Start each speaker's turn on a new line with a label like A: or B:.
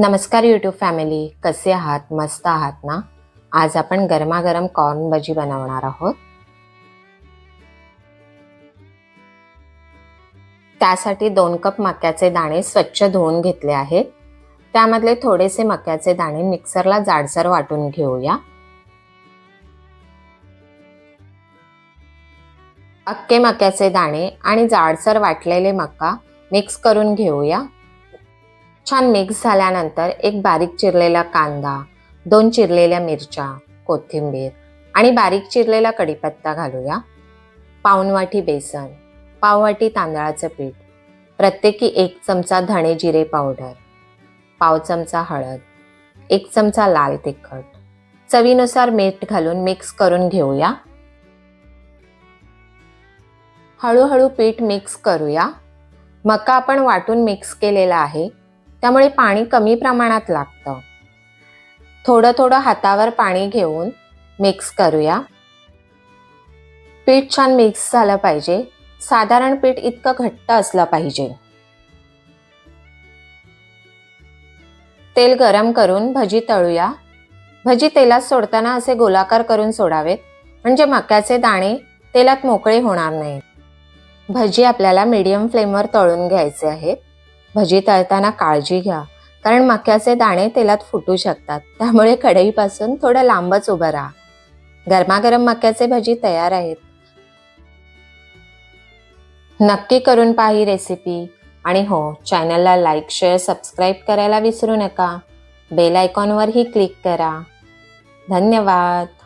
A: नमस्कार YouTube family कसे आहात? मस्त आहात ना? आज आपण गरमागरम कॉर्न भजी बनवणार आहोत. त्यासाठी दोन कप मक्याचे दाणे स्वच्छ धुवून घेतले आहेत. त्यामधले थोडेसे मक्याचे दाणे मिक्सरला जाडसर वाटून घेऊया. अक्के मक्याचे दाणे आणि जाडसर वाटलेले मका मिक्स करून घेऊया. छान मिक्स झाल्यानंतर एक बारीक चिरलेला कांदा दोन चिरलेल्या मिरच्या कोथिंबीर आणि बारीक चिरलेला कढीपत्ता घालूया. पाऊण बेसन पाववाटी तांदळाचं पीठ प्रत्येकी एक चमचा धणे जिरे पावडर पाव चमचा हळद एक चमचा लाल तिखट. चवीनुसार मीठ घालून मिक्स करून घेऊया. हळूहळू पीठ मिक्स करूया. मका आपण वाटून मिक्स केलेला आहे. त्यामुळे पाणी कमी प्रमाणात लागतं. थोडं थोडं हातावर पाणी घेऊन मिक्स करूया. पीठ छान मिक्स झालं पाहिजे. साधारण पीठ इतकं घट्ट असलं पाहिजे. तेल गरम करून भजी तळूया. भजी तेलात सोडताना असे गोलाकार करून सोडावेत. म्हणजे मक्याचे दाणे तेलात मोकळे होणार नाहीत. भजी आपल्याला मीडियम फ्लेमवर तळून घ्यायचे आहेत. भजी तळताना काळजी घ्या. कारण मक्याचे दाणे तेलात फुटू शकतात. त्यामुळे कढईपासून थोडं लांबच उभं राहा. गरमागरम मक्याचे भजी तयार आहेत. नक्की करून पहा ही रेसिपी आणि हो चॅनलला लाईक शेअर सबस्क्राईब करायला विसरू नका. बेल आयकॉनवरही क्लिक करा. धन्यवाद.